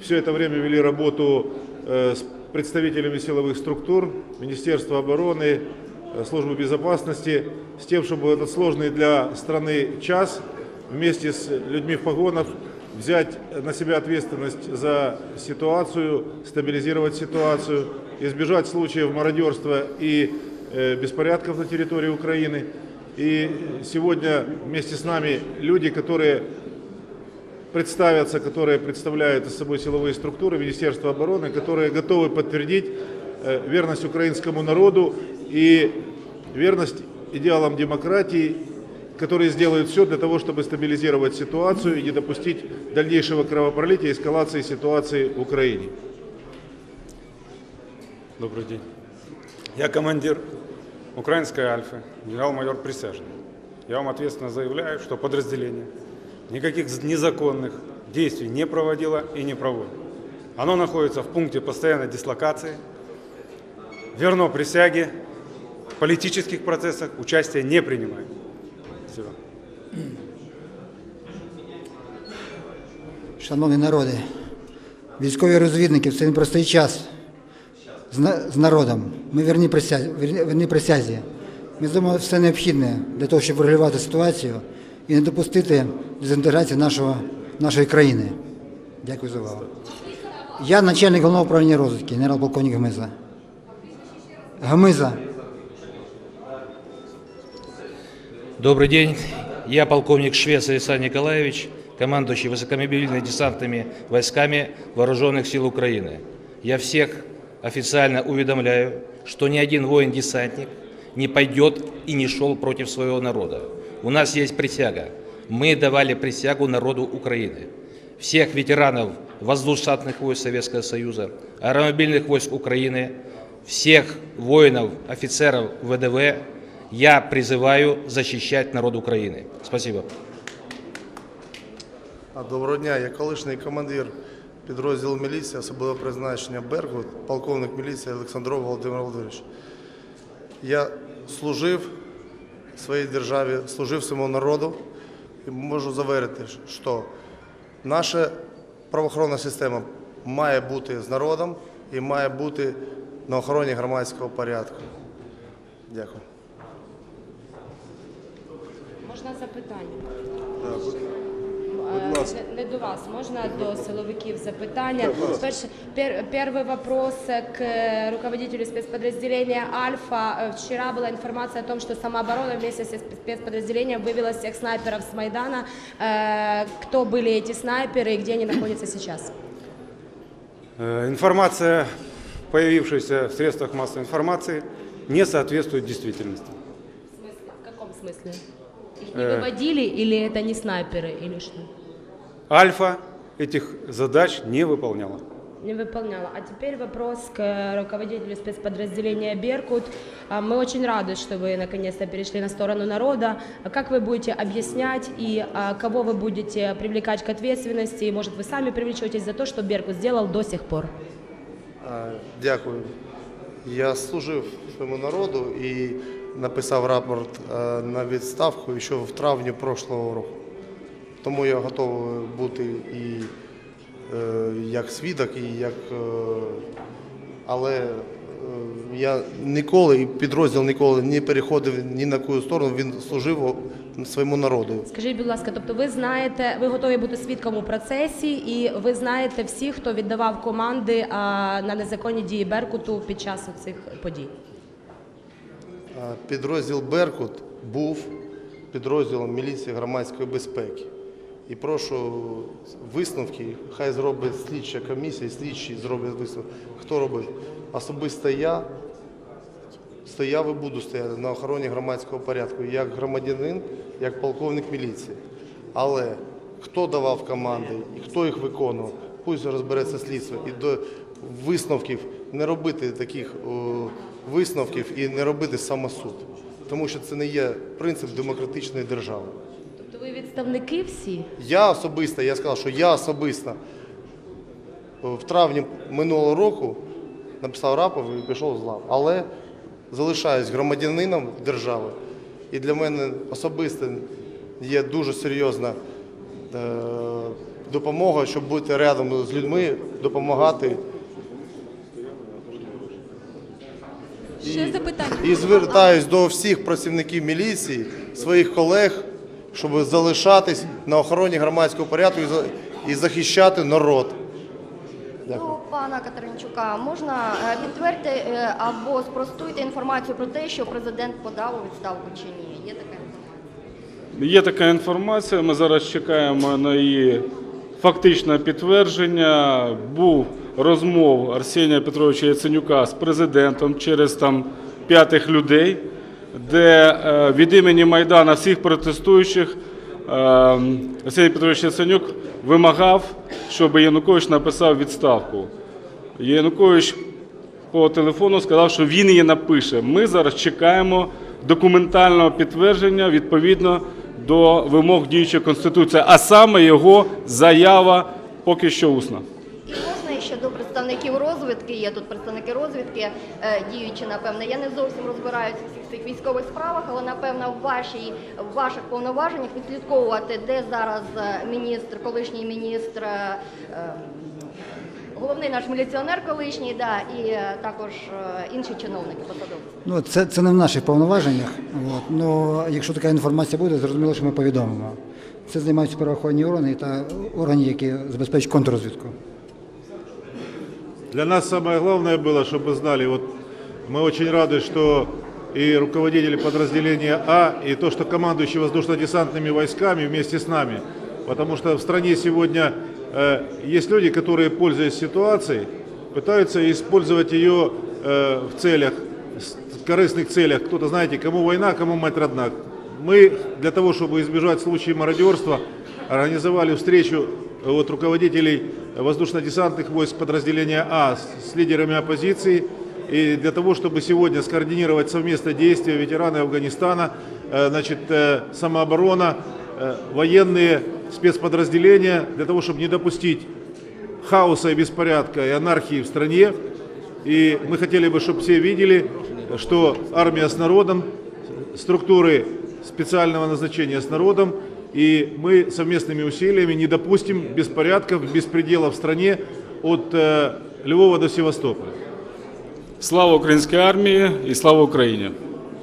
все это время вели работу э, с представителями силовых структур, Министерства обороны, э, Службы безопасности, с тем, чтобы этот сложный для страны час вместе с людьми в погонах взять на себя ответственность за ситуацию, стабилизировать ситуацию, избежать случаев мародерства и э, беспорядков на территории Украины. И сегодня вместе с нами люди, которые представятся, которые представляют из собой силовые структуры Министерства обороны, которые готовы подтвердить э, верность украинскому народу и верность идеалам демократии, которые сделают все для того, чтобы стабилизировать ситуацию и не допустить дальнейшего кровопролития, эскалации ситуации в Украине. Добрый день. Я командир украинской Альфы, генерал-майор Присяжный. Я вам ответственно заявляю, что подразделение никаких незаконных действий не проводило и не проводит. Оно находится в пункте постоянной дислокации, верно присяге, в политических процессах участия не принимает. Все. Шановні народи, військові розвідники в цей непростий час з, на- з народом. Ми вірні присязі, вірні, вірні присязі. Ми зробимо все необхідне для того, щоб врегулювати ситуацію і не допустити дезінтеграції нашого, нашої країни. Дякую за увагу. Я начальник головного управління розвідки, генерал-полковник Гмиза. Гмиза. Добрый день. Я полковник Швец Александр Николаевич, командующий высокомобильными десантными войсками Вооруженных сил Украины. Я всех официально уведомляю, что ни один воин-десантник не пойдет и не шел против своего народа. У нас есть присяга. Мы давали присягу народу Украины. Всех ветеранов воздушно-десантных войск Советского Союза, аэромобильных войск Украины, всех воинов, офицеров ВДВ я призываю защищать народ Украины. Спасибо. А, Доброго дня, я колишній командир підрозділу міліції особливого призначення Бергут, полковник міліції Олександров Володимир Володимирович. Я служив своїй державі, служив своєму народу і можу заверити, що наша правоохоронна система має бути з народом і має бути на охороні громадського порядку. Дякую. Можна запитання? ласка. Не, не до вас, можна до силовиків запитання. Перше, пер, первый вопрос к э, руководителю спецподразделения «Альфа». Э, Вчера была информация о том, что самооборона вместе со спецподразделением вывела всех снайперов с Майдана. Э, Кто были эти снайперы и где они находятся сейчас? Э, Информация, появившаяся в средствах массовой информации, не соответствует действительности. В смысле? В каком смысле? Их не Э. выводили или это не снайперы или что? Альфа этих задач не выполняла. Не выполняла. А теперь вопрос к руководителю спецподразделения «Беркут». А, Мы очень рады, что вы наконец-то перешли на сторону народа. А Как вы будете объяснять и а, кого вы будете привлекать к ответственности? И, может, вы сами привлечетесь за то, что «Беркут» сделал до сих пор? Дякую. Я служив своєму народу і написав рапорт е, на відставку ще в травні прошлого року. Тому я готовий бути і е, як свідок, і як. е, Але я ніколи і підрозділ ніколи не переходив ні на яку сторону, він служив своєму народу. Скажіть, будь ласка, тобто ви знаєте, ви готові бути свідком у процесі, і ви знаєте всіх, хто віддавав команди на незаконні дії Беркуту під час цих подій? Підрозділ Беркут був підрозділом міліції громадської безпеки. І прошу висновки, хай зробить слідча комісія, слідчі зроблять висновки. Хто робить? Особисто я стояв і буду стояти на охороні громадського порядку як громадянин, як полковник міліції. Але хто давав команди і хто їх виконував, пусть розбереться слідство. І до висновків не робити таких висновків і не робити самосуд. Тому що це не є принцип демократичної держави. Тобто ви відставники всі? Я особисто, я сказав, що я особисто в травні минулого року написав рапорт і пішов з лав. Але залишаюсь громадянином держави. І для мене особисто є дуже серйозна е, допомога, щоб бути рядом з людьми, допомагати. Ще запитання. І звертаюсь до всіх працівників міліції, своїх колег, щоб залишатись на охороні громадського порядку і захищати народ. До пана Катеринчука можна е, підтвердити е, або спростуйте інформацію про те, що президент подав у відставку чи ні? Є така інформація? Є така інформація. Ми зараз чекаємо на її фактичне підтвердження. Був розмов Арсенія Петровича Яценюка з президентом через там п'ятих людей, де е, від імені Майдана всіх протестуючих е, Арсеній Петрович Яценюк вимагав, щоб Янукович написав відставку. Янукович по телефону сказав, що він її напише. Ми зараз чекаємо документального підтвердження відповідно до вимог діючої конституції, а саме його заява поки що усна. І можна ще до представників розвідки, є тут представники розвідки, е, діючі, напевно. Я не зовсім розбираюся в всіх цих військових справах, але напевно в вашій в ваших повноваженнях відслідковувати, де зараз е, міністр, колишній міністр е, е, Головний наш міліціонер колишній, да, і е, також е, інші чиновники посадовці. Ну, це, це не в наших повноваженнях. От. Ну, якщо така інформація буде, зрозуміло, що ми повідомимо. Це займаються правоохоронні органи та органи, які забезпечують контррозвідку. Для нас самое главное было, чтобы вы знали, вот мы очень рады, что и руководители подразделения А, и то, что командующий воздушно-десантными войсками вместе с нами. Потому что в стране сегодня э, есть люди, которые, пользуясь ситуацией, пытаются использовать ее э, в целях, с- корыстных целях. Кто-то, знаете, кому война, кому мать родна. Мы для того, чтобы избежать случаев мародерства, организовали встречу э, вот, руководителей воздушно-десантных войск подразделения А с, с лидерами оппозиции. И для того, чтобы сегодня скоординировать совместное действие ветераны Афганистана, э, значит, э, самооборона, э, военные спецподразделения, для того, чтобы не допустить хаоса и беспорядка и анархии в стране. И мы хотели бы, чтобы все видели, что армия с народом, структуры специального назначения с народом, и мы совместными усилиями не допустим беспорядков, беспредела в стране от э, Львова до Севастополя. Слава українській армії і слава Україні!